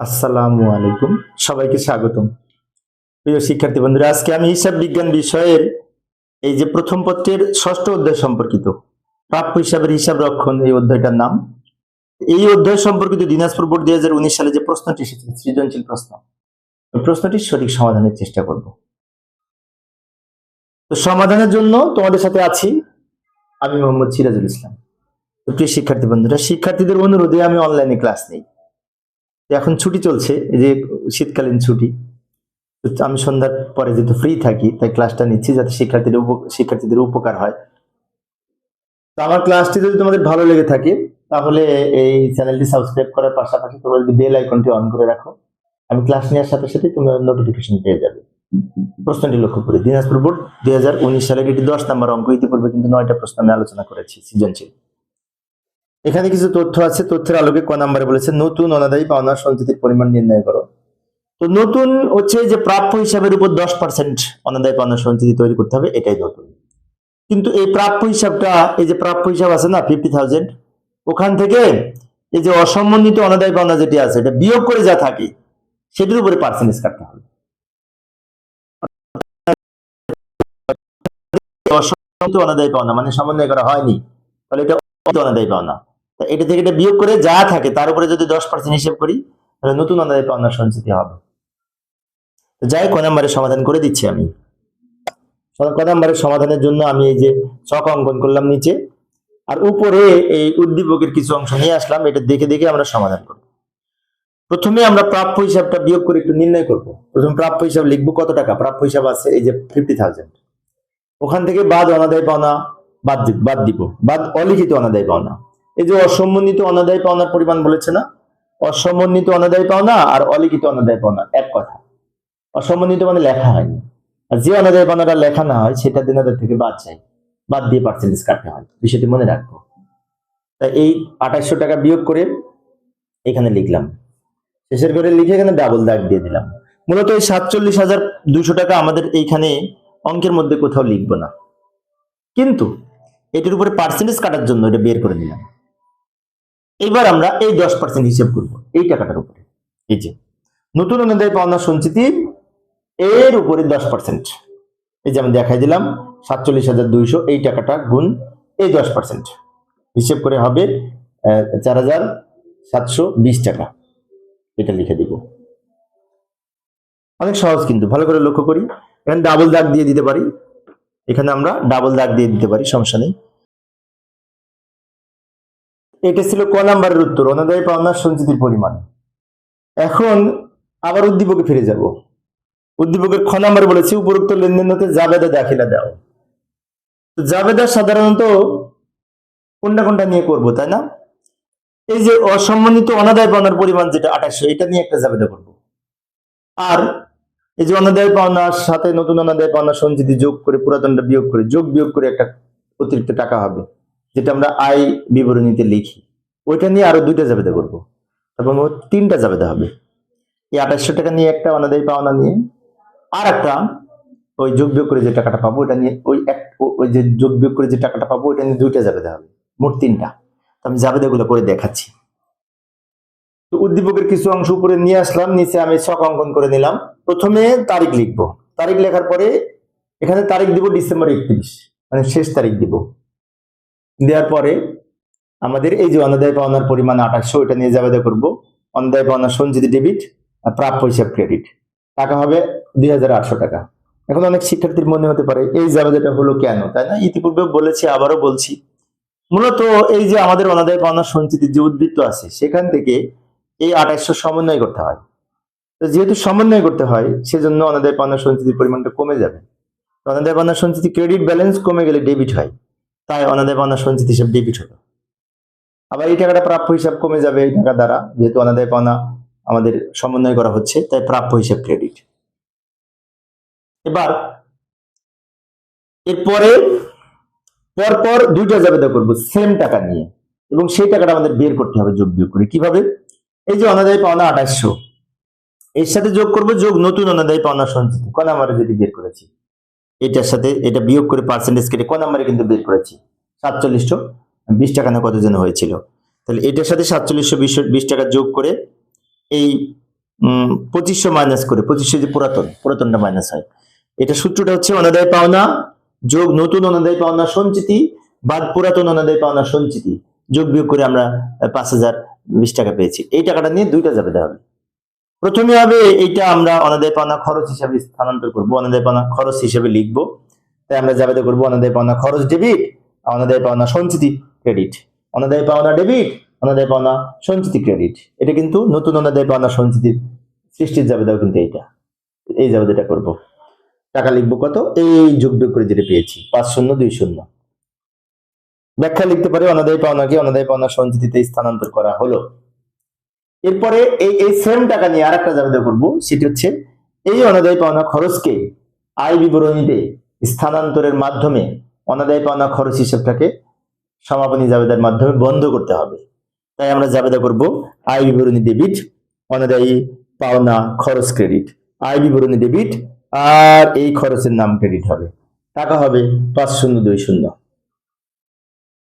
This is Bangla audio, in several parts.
আসসালামু আলাইকুম। সবাইকে স্বাগতম। প্রিয় শিক্ষার্থী বন্ধুরা, আজকে আমি হিসাব বিজ্ঞান বিষয়ের এই যে প্রথম পত্রের ষষ্ঠ অধ্যায় সম্পর্কিত, প্রাপ্য হিসাবের হিসাব রক্ষণ এই অধ্যায়টার নাম। এই অধ্যায় সম্পর্কিত দিনাজপুর বোর্ড দুই হাজার উনিশ সালে যে প্রশ্নটি এসেছিল সৃজনশীল প্রশ্ন প্রশ্নটির সঠিক সমাধানের চেষ্টা করব। তো সমাধানের জন্য তোমাদের সাথে আছি আমি মোহাম্মদ সিরাজুল ইসলাম। প্রিয় শিক্ষার্থী বন্ধুরা, শিক্ষার্থীদের অনুরোধে আমি অনলাইনে ক্লাস নেই। এখন ছুটি চলছে যে শীতকালীন ছুটি। আমি সন্ধ্যার পরে যেহেতু ফ্রি থাকি, তাই ক্লাসটা নিচ্ছি যাতে শিক্ষার্থীদের শিক্ষার্থীদের উপকার হয়। তো আমার ক্লাসটি যদি তোমাদের ভালো লেগে থাকে, তাহলে এই চ্যানেলটি সাবস্ক্রাইব করার পাশাপাশি তোমরা যদি বেল আইকনটি অন করে রাখো। আমি ক্লাস নেওয়ার সাথে সাথে তোমরা নোটিফিকেশন পেয়ে যাবে। প্রশ্নটি লক্ষ্য করি, দিনাজপুর বোর্ড দুই হাজার উনিশ সালের এটি দশ নম্বর অঙ্ক ইতিপূর্বে কিন্তু নয়টা প্রশ্ন আমি আলোচনা করেছি, সৃজনশীল। এখানে কিছু তথ্য আছে, তথ্যের আলোকে ক নাম্বারে বলেছে, নতুন অনাদায়ী পাওনার সঞ্চিতির পরিমাণ নির্ণয় করো। তো নতুন হচ্ছে যে প্রাপ্য হিসাবের উপর দশ পার্সেন্ট অনাদায়ী পাওনার সঞ্চিতি তৈরি করতে হবে, এটাই নতুন। কিন্তু এই প্রাপ্য হিসাবটা, এই যে প্রাপ্য হিসাব আছে না ফিফটি থাউজেন্ড ওখান থেকে এই যে অসম্বন্ধিত অনাদায়ী পাওনা যেটি আছে, এটা বিয়োগ করে যা থাকে, সেটির উপরে পার্সেন্টেজ কাটতে হবে। অসম্বন্ধিত অনাদায়ী পাওনা মানে সমন্বয় করা হয়নি, তাহলে এটা অনাদায়ী পাওনা। এটা থেকে এটা বিয়োগ করে যা থাকে, তার উপরে যদি দশ পার্সেন্ট হিসেব করি, তাহলে নতুন অনাদায়ী পাওনা সঞ্চিতি হবে। তো যাই ক নম্বরের সমাধান করে দিচ্ছি আমি। ক নম্বরের সমাধানের জন্য আমি এই যে ছক অঙ্কন করলাম নিচে, আর উপরে এই উদ্দীপকের কিছু অংশ নিয়ে আসলাম, এটা দেখে দেখে আমরা সমাধান করব। প্রথমে আমরা প্রাপ্য হিসাবটা বিয়োগ করে একটু নির্ণয় করব। প্রথম প্রাপ্য হিসাব লিখব কত টাকা? প্রাপ্য হিসাব আছে এই যে ফিফটি থাউজেন্ড ওখান থেকে বাদ অনাদায় পাওনা বাদ বাদ দিব। বাদ অলিখিত অনাদায় পাওনা। এই যে অসম্বন্ধিত অনাদায় পাওনার পরিমাণ বলেছে না? অসমন্বিত অনাদায় পাওনা আর অলিখিত অনাদায় পাওনা, এক কথা। অসমন্বিত মানে লেখা হয়নি। আর যে অনাদায় পাওনাটা লেখা না হয়, সেটা দিনাদার থেকে বাদ যায়। বাদ দিয়ে পার্সেন্টেজ কাটতে হয়। বিষয়টি মনে রাখব। তাই এই আঠাশশো টাকা বিয়োগ করে এখানে লিখলাম। শেষের করে লিখে এখানে ডাবল দাগ দিয়ে দিলাম। মূলত এই সাতচল্লিশ হাজার দুশো টাকা আমাদের এইখানে অঙ্কের মধ্যে কোথাও লিখব না। কিন্তু এটির উপরে পার্সেন্টেজ কাটার জন্য এটা বের করে দিলাম। এবার আমরা এই দশ পার্সেন্ট হিসেব করব, এই টাকাটার উপরে। এই যে, নতুন অনুদায় পাওনা সঞ্চিতি, এর উপরে দশ পার্সেন্ট এই যে আমি দেখাই দিলাম, সাতচল্লিশ হাজার দুইশো, এই টাকাটা গুণ এই দশ পার্সেন্ট হিসেব করে হবে চার হাজার সাতশো বিশ টাকা। এটা লিখে দিব। অনেক সহজ কিন্তু, ভালো করে লক্ষ্য করি। এখানে ডাবল দাগ দিয়ে দিতে পারি। এখানে আমরা ডাবল দাগ দিয়ে দিতে পারি, সমস্যা নেই। এটা ছিল ক নাম্বারের উত্তর অনাদায়ী পাওনার সঞ্চিতির পরিমাণ। এখন আবার উদ্দীপকে ফিরে যাব। উদ্দীপকের খ নাম্বার বলেছি, উপরোক্ত লেনদেন হতে জাবেদা দাখিলা দাও। তো জাবেদা সাধারণত কোনটা কোনটা নিয়ে করব, তাই না? এই যে অসম্মানিত অনাদায় পাওনার পরিমাণ যেটা আঠাশশো, এটা নিয়ে একটা জাবেদা করব। আর এই যে অনাদায় পাওনার সাথে নতুন অনাদায় পাওনা সঞ্চিতি যোগ করে, পুরাতনটা বিয়োগ করে, যোগ বিয়োগ করে একটা অতিরিক্ত টাকা হবে। যেটা আমরা আয় বিবরণীতে লিখি। ওইটা নিয়ে আরও দুইটা জাবেদা করব। এবং ও তিনটা জাবেদা হবে। এই আঠাশশো টাকা নিয়ে একটা অনাদায়ী পাওনা নিয়ে আর একটা ওই যোগ বিয়োগ করে যে টাকাটা পাবো ওটা নিয়ে ওই এক ওই যে যোগ বিয়োগ করে যে টাকাটা পাবো, ওইটা নিয়ে দুইটা জাবেদা হবে। মোট তিনটা। তো আমি জাবেদাগুলো করে দেখাচ্ছি। তো উদ্দীপকের কিছু অংশ উপরে নিয়ে আসলাম, নিচে আমি ছক অঙ্কন করে নিলাম। প্রথমে তারিখ লিখব। তারিখ লেখার পরে এখানে তারিখ দিব ডিসেম্বর একত্রিশ। মানে শেষ তারিখ দিব। দেওয়ার পরে আমাদের এই যে অনাদায় পাওনার পরিমাণ আঠাশশো, এটা নিয়ে জাবেদা করব। অনাদায় পাওনা সঞ্চিতি ডেবিট প্রাপ্য হিসাব ক্রেডিট। টাকা হবে দুই হাজার আটশো টাকা। এখন অনেক শিক্ষার্থীর মনে হতে পারে, এই জাবেদাটা হলো কেন, তাই না? ইতিপূর্বে বলেছি, আবারও বলছি। মূলত এই যে আমাদের অনাদায় পাওনার সঞ্চিতির যে উদ্বৃত্ত আছে, সেখান থেকে এই আঠাশশো সমন্বয় করতে হয়। তো যেহেতু সমন্বয় করতে হয়, সেজন্য অনাদায় পাওনার সঞ্চিতির পরিমাণটা কমে যাবে। অনাদায় পাওনার সঞ্চিতি ক্রেডিট ব্যালেন্স কমে গেলে ডেবিট হয়। তাই অনাদায় পাওনার সঞ্চিতি হিসাব ডেবিট হলো। আবার এই টাকাটা প্রাপ্য হিসাব কমে যাবে এই টাকা দ্বারা, যেহেতু অনাদায় পাওনা আমাদের সমন্বয় করা হচ্ছে, তাই প্রাপ্য হিসাব ক্রেডিট এবার, এরপরে পরপর দুইটা জাবেদা করব সেম টাকা নিয়ে। এবং সেই টাকাটা আমাদের বের করতে হবে যোগ বিয়োগ করে। কীভাবে? এই যে অনাদায় পাওনা আঠাশশো। এর সাথে যোগ করব, যোগ নতুন অনাদায় পাওনা সঞ্চিতি। ক আমরা যেটি বের করেছি? এটার সাথে এটা বিয়োগ করে পার্সেন্টেজ কেটে ক নাম্বারে কিন্তু বের করেছি? সাতচল্লিশশো বিশ টাকা না কতজন হয়েছিল? তাহলে এটার সাথে সাতচল্লিশশো বিশ বিশ টাকা যোগ করে এই পঁচিশশো মাইনাস করে, পঁচিশশো যে পুরাতন, পুরাতনটা মাইনাস হয়। এটা সূত্রটা হচ্ছে অনাদায় পাওনা যোগ নতুন অনাদায় পাওনা সঞ্চিতি বাদ পুরাতন অনাদায় পাওনা সঞ্চিতি যোগ বিয়োগ করে আমরা পাঁচ হাজার বিশ টাকা পেয়েছি। এই টাকাটা নিয়ে দুইটা যাবে হবে। প্রথমে হবে এইটা আমরা অনাদায় পাওনা খরচ হিসাবে স্থানান্তর করব। অনাদায় পাওনা খরচ হিসাবে লিখব। তাই আমরা যাবে করব অনাদায় পাওনা খরচ ডেবিট অনাদায় পাওনা সঞ্চিতি ক্রেডিট। অনাদায় পাওনা ডেবিট অনাদায় পাওনা সঞ্চিতি ক্রেডিট। এটা কিন্তু নতুন অনাদায় পাওনা সঞ্চিতির সৃষ্টির জাবেদাও কিন্তু এইটা। এই জাবেদাটা করব। টাকা লিখব কত? এই যোগ বিয়োগ করে যেটা পেয়েছি, পাঁচ শূন্য, দুই শূন্য। ব্যাখ্যা লিখতে পারে অনাদায় পাওনাকে অনাদায় পাওনা সঞ্চিতিতে স্থানান্তর করা হলো। এরপরে এই এই সেম টাকা নিয়ে আর একটা জাবেদা করব সেটি হচ্ছে এই অনাদায় পাওনা খরচকে আয় বিবরণীতে স্থানান্তরের মাধ্যমে অনাদায় পাওনা খরচ হিসাবটাকে সমাপনী জাবেদার মাধ্যমে বন্ধ করতে হবে। তাই আমরা জাবেদা করব আয় বিবরণী ডেবিট অনাদায়ী পাওনা খরচ ক্রেডিট আয় বিবরণী ডেবিট আর এই খরচের নাম ক্রেডিট হবে। টাকা হবে পাঁচ শূন্য দুই শূন্য।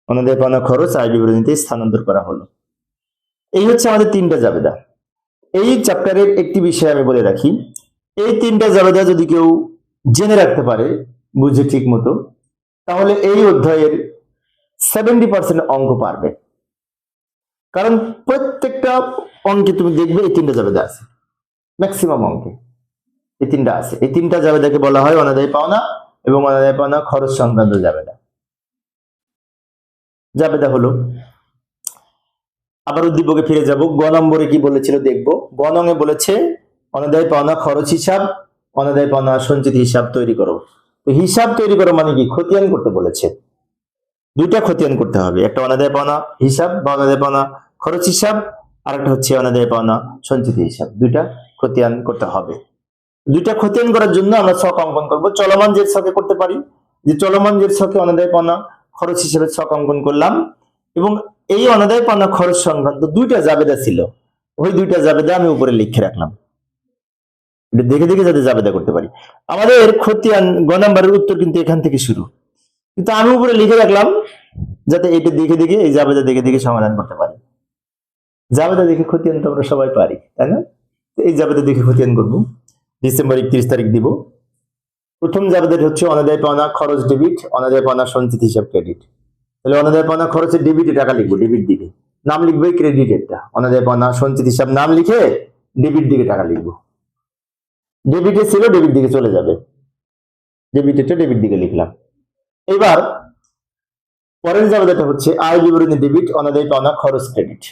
অনাদায়ী পাওনা খরচ আয় বিবরণীতে স্থানান্তর করা হলো। এই হচ্ছে আমাদের তিনটা জাবেদা। এই চ্যাপ্টারের একটি বিষয় আমি বলে রাখি। এই তিনটা জাবেদা যদি কেউ জেনে রাখতে পারে, বুঝে ঠিক মতো, তাহলে এই অধ্যায়ের সেভেন্টি পার্সেন্ট অঙ্ক পারবে। কারণ প্রত্যেকটা অঙ্কে তুমি দেখবে এই তিনটা জাবেদা আছে। ম্যাক্সিমাম অঙ্কে। এই তিনটা আছে। এই তিনটা জাবেদাকে বলা হয় অনাদায় পাওনা এবং অনাদায় পাওনা খরচ সংক্রান্ত জাবেদা। জাবেদা হলো আবার উদ্দীপকে ফিরে যাব। গ নম্বরে কি বলেছিল দেখব। গ নঙে বলেছে, অনাদায় পাওনা খরচ হিসাব, অনাদায় পাওনা সঞ্চিত হিসাব তৈরি করো। তো হিসাব তৈরি করো মানে কি? খতিয়ান করতে বলেছে। দুইটা খতিয়ান করতে হবে। একটা অনাদায় পাওনা হিসাব বা অনাদায় পাওনা খরচ হিসাব আর একটা হচ্ছে অনাদায় পাওনা সঞ্চিত হিসাব। দুইটা খতিয়ান করতে হবে। দুইটা খতিয়ান করার জন্য আমরা ছক অঙ্কন করব। চলমান জের ছকে করতে পারি, যে চলমান জের ছকে অনাদায় পাওনা খরচ হিসেবে ছক অঙ্কন করলাম এবং এই অনাদায় পাওনা খরচ সংক্রান্ত দুইটা জাবেদা ছিল। ওই দুইটা জাবেদা আমি উপরে লিখে রাখলাম। এটা দেখে দেখে যাতে জাবেদা করতে পারি। আমাদের খতিয়ান গ নাম্বারের উত্তর কিন্তু এখান থেকে শুরু। কিন্তু আমি উপরে লিখে রাখলাম যাতে এটা দেখে দেখে, এই জাবেদা দেখে দেখে সমাধান করতে পারি। জাবেদা দেখে খতিয়ান তো আমরা সবাই পারি, তাই না? এই জাবেদা দেখে খতিয়ান করব। ডিসেম্বর একত্রিশ তারিখ দিব। প্রথম জাবেদাটি হচ্ছে অনাদায় পাওনা খরচ ডেবিট অনাদায় পাওনা সঞ্চিত হিসাব ক্রেডিট। তাহলে অনাদায় পাওনা খরচের ডেবিটে টাকা লিখব ডেবিট দিকে। নাম লিখব ক্রেডিটেরটা অনাদায় পাওনা সঞ্চিত হিসাব নাম লিখে ডেবিট দিকে টাকা লিখব। ডেবিটে ছিল ডেবিট দিকে চলে যাবে। ডেবিটেরটা ডেবিট দিকে লিখলাম। এবার পরের জাবেদাটা হচ্ছে, আয় বিবরণী ডেবিট অনাদায় পাওনা খরচ ক্রেডিট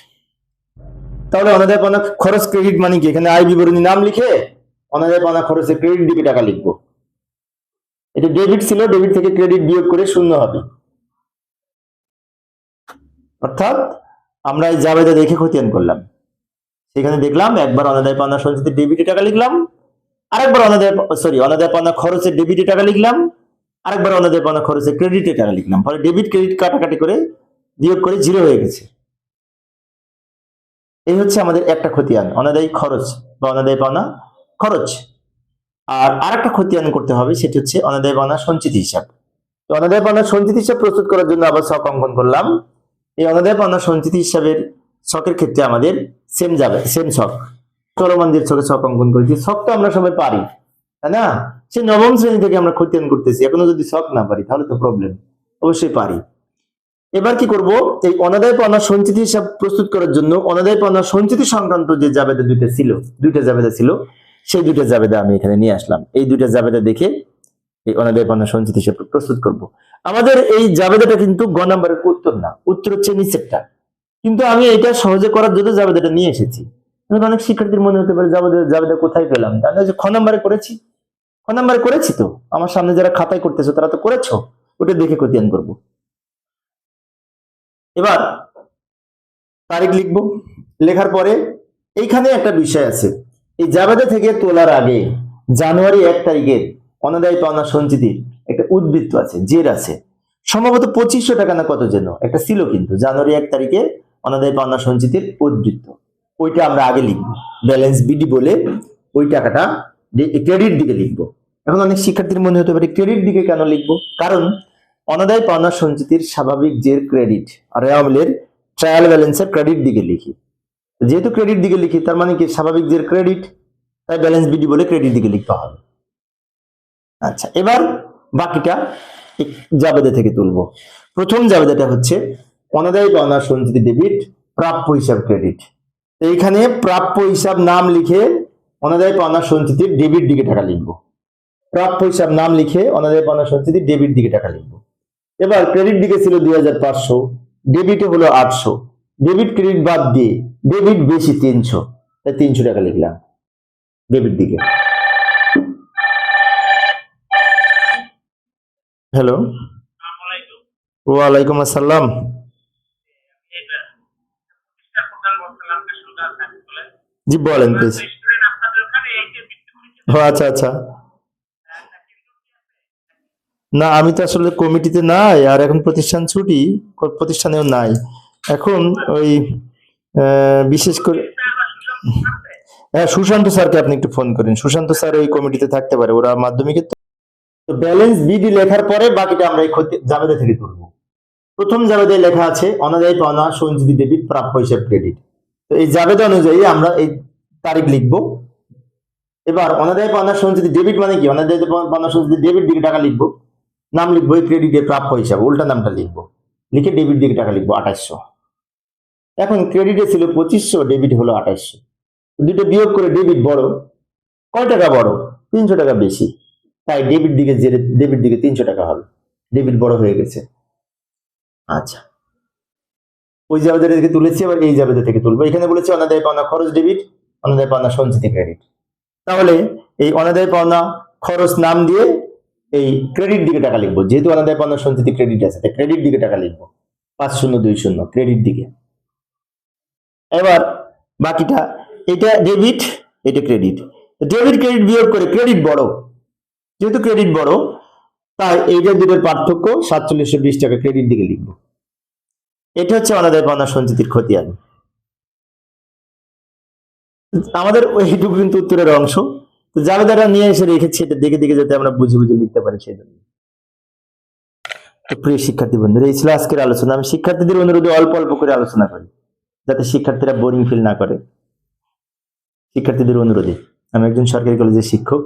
তাহলে অনাদায় পাওনা খরচ ক্রেডিট মানে কি? এখানে আয় বিবরণী নাম লিখে অনাদায় পাওনা খরচের ক্রেডিট দিকে টাকা লিখব। এটা ডেবিট ছিল ডেবিট থেকে ক্রেডিট বিয়োগ করে শূন্য হবে। অর্থাৎ আমরা এই জাবেদা দেখে খতিয়ান করলাম। সেখানে দেখলাম একবার অনাদায় পাওনা সঞ্চিত ডেবিটে টাকা লিখলাম, আরেকবার অনাদায় সরি অনাদায় পাওনা খরচের ডেবিটে টাকা লিখলাম, আরেকবার অনাদায় পাওনা খরচের ক্রেডিটে টাকা লিখলাম। ফলে ডেবিট ক্রেডিট কাটাকাটি করে বিয়োগ করে জিরো হয়ে গেছে। এই হচ্ছে আমাদের একটা খতিয়ান অনাদায়ী খরচ বা অনাদায় পাওনা খরচ। আর আরেকটা খতিয়ান করতে হবে, সেটি হচ্ছে অনাদায় পাওনা সঞ্চিত হিসাব। তো অনাদায় পাওনা সঞ্চিত হিসাব প্রস্তুত করার জন্য আবার ছক অঙ্কন করলাম। এই অনাদায় পাওনা সঞ্চিত হিসাবের ছকের ক্ষেত্রে আমাদের সেম যাবে সেম ছক চলমানদের ছকে ছক অঙ্কন করেছি ছক তো আমরা সবাই পারি, তাই না? সে নবম শ্রেণি থেকে আমরা খতিয়ান করতেছি, এখনও যদি ছক না পারি, তাহলে তো প্রবলেম অবশ্যই পারি। এবার কি করব? এই অনাদায় পাওনা সঞ্চিত হিসাব প্রস্তুত করার জন্য অনাদায় পাওনা সঞ্চিতি সংক্রান্ত যে জাবেদা দুইটা ছিল, দুইটা জাবেদা ছিল, সেই দুইটা জাবেদা আমি এখানে নিয়ে আসলাম। এই দুইটা জাবেদা দেখে এই অনাদায় পাওনা সঞ্চিত হিসাব প্রস্তুত করব। আমাদের এই জাবেদাটা কিন্তু গ নাম্বারের উত্তর না, উত্তর হচ্ছে নিচেরটা। কিন্তু আমি এটা সহজে করার জন্য জাবেদাটা নিয়ে এসেছি। অনেক শিক্ষার্থীর মনে হতে পারে জাবেদা জাবেদা কোথায় পেলাম? তাহলে যে খ নাম্বারে করেছি। খ নাম্বারে করেছি তো? আমার সামনে যারা খাতায় করতেছো, তারা তো করেছ? ওটা দেখে খতিয়ান করব। এবার তারিখ লিখব। লেখার পরে এইখানে একটা বিষয় আছে। এই জাবেদা থেকে তোলার আগে জানুয়ারি এক তারিখের অনাদায় পাওনা সঞ্চিতির একটা উদ্বৃত্ত আছে, জের আছে। সম্ভবত পঁচিশশো টাকা না কত যেন, একটা ছিল কিন্তু, জানুয়ারি এক তারিখে অনাদায় পাওনা সঞ্চিতির উদ্বৃত্ত। ওইটা আমরা আগে লিখব ব্যালেন্স বিডি বলে ওই টাকাটা ক্রেডিট দিকে লিখব। এখন অনেক শিক্ষার্থীর মনে হতে পারে ক্রেডিট দিকে কেন লিখব? কারণ অনাদায় পাওনা সঞ্চিতির স্বাভাবিক জের ক্রেডিট আর ট্রায়াল ব্যালেন্সের ক্রেডিট দিকে লিখি। যেহেতু ক্রেডিট দিকে লিখি, তার মানে কি? স্বাভাবিক যে ক্রেডিট তাই ব্যালেন্স বিডি বলে ক্রেডিট দিকে লিখতে হবে। আচ্ছা এবার বাকিটা জাবেদা থেকে তুলবো। প্রথম জাবেদাটা হচ্ছে অনাদায়ী পাওনা সঞ্চিতি ডেবিট, প্রাপ্য হিসাব ক্রেডিট। এইখানে প্রাপ্য হিসাব নাম লিখে অনাদায়ী পাওনা সঞ্চিতির ডেবিট দিকে টাকা লিখব। প্রাপ্য হিসাব নাম লিখে অনাদায়ী পাওনা সঞ্চিতির ডেবিট দিকে টাকা লিখব। এবার ক্রেডিট দিকে ছিল দুই হাজার পাঁচশো ডেবিটে হলো আটশো। ডেবিট ক্রেডিট বাদ দিয়ে ডেবিট বেশি তিনশো, তাই তিনশো টাকা লিখলাম। ডেবিট দিকে। হ্যালো ওয়ালাইকুম আসসালাম। জি বলেন প্লিজ ও আচ্ছা আচ্ছা। না আমি তো আসলে কমিটিতে নাই আর এখন প্রতিষ্ঠান ছুটি প্রতিষ্ঠানেও নাই। এখন ওই বিশেষ করে হ্যাঁ সুশান্ত স্যারকে আপনি একটু ফোন করেন। সুশান্ত স্যার ওই কমিটিতে থাকতে পারে ওরা মাধ্যমিকের তো ব্যালেন্স বিডি লেখার পরে বাকিটা আমরা এই জাবেদা থেকে তুলবো। প্রথম জাবেদায় লেখা আছে, অনাদায়ী পাওনা সঞ্চিতি ডেবিট, প্রাপ্য হিসাব ক্রেডিট। তো এই জাবেদা অনুযায়ী আমরা এই তারিখ লিখব। এবার অনাদায়ী পাওনা সঞ্চিতি ডেবিট মানে কি? অনাদায়ী পাওনা সঞ্চিতি ডেবিট দিকে টাকা লিখব। নাম লিখব এই ক্রেডিটে প্রাপ্য হিসাব, উল্টা নামটা লিখব। লিখে ডেবিট দিকে টাকা লিখব, আঠাশশো। এখন ক্রেডিটে ছিল পঁচিশশো, ডেবিট হলো আঠাশশো। দুটো বিয়োগ করে ডেবিট বড়। কয় টাকা বড়? তিনশো টাকা বেশি। তাই ডেবিট দিকে যে ডেবিট দিকে তিনশো টাকা হবে। ডেবিট বড় হয়ে গেছে। আচ্ছা। ওই জাবেদা থেকে তুলেছি আবার এই জাবেদা থেকে তুলবো। এখানে বলেছি অনাদায় পাওনা খরচ ডেবিট অনাদায় পাওনা সঞ্চিতি ক্রেডিট। তাহলে এই অনাদায় পাওনা খরচ নাম দিয়ে এই ক্রেডিট দিকে টাকা লিখব। যেহেতু অনাদায় পাওনা সঞ্চিতি ক্রেডিট আছে, তাই ক্রেডিট দিকে টাকা লিখব। পাঁচ শূন্য, দুই শূন্য, ক্রেডিট দিকে। এবার বাকিটা, এটা ডেবিট এটা ক্রেডিট। ডেবিট ক্রেডিট বিয়োগ করে ক্রেডিট বড়। যেহেতু ক্রেডিট বড়, তাই এইটা দুটোর পার্থক্য সাতচল্লিশশো বিশ টাকা ক্রেডিট দিকে লিখব। এটা হচ্ছে অনাদায় পাওনা সঞ্চিতির খতিয়ান। আমাদের এইটুকু কিন্তু উত্তরের অংশ। তো যারা নিয়ে এসে রেখেছি, এটা দেখে দেখে যাতে আমরা বুঝে বুঝে লিখতে পারি সেই জন্য। তো প্রিয় শিক্ষার্থী বন্ধুরা, এই ছিল আজকের আলোচনা। আমি শিক্ষার্থীদের অনুরোধে অল্প অল্প করে আলোচনা করি, যাতে শিক্ষার্থীরা বোরিং ফিল না করে। শিক্ষার্থীদের অনুরোধে। আমি একজন সরকারি কলেজের শিক্ষক।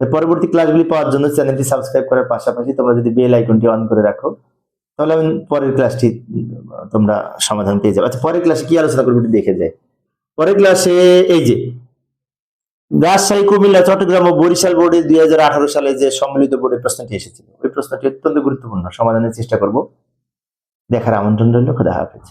পরবর্তী ক্লাসগুলি পাওয়ার জন্য চ্যানেলটি সাবস্ক্রাইব করার পাশাপাশি তোমরা যদি বেল আইকনটি অন করে রাখো, তাহলে আমি পরের ক্লাসটি তোমরা সমাধান পেয়ে যাবে। আচ্ছা পরের ক্লাসে কি আলোচনা করব দেখে যায় পরের ক্লাসে এই যে, রাজশাহী, কুমিল্লা, চট্টগ্রাম ও বরিশাল বোর্ডে দুই হাজার আঠারো সালে যে সম্মিলিত বোর্ডের প্রশ্নটি এসেছিল। ওই প্রশ্নটি অত্যন্ত গুরুত্বপূর্ণ। সমাধানের চেষ্টা করব। দেখার আমন্ত্রণ রইল, খোদা হাফেজ।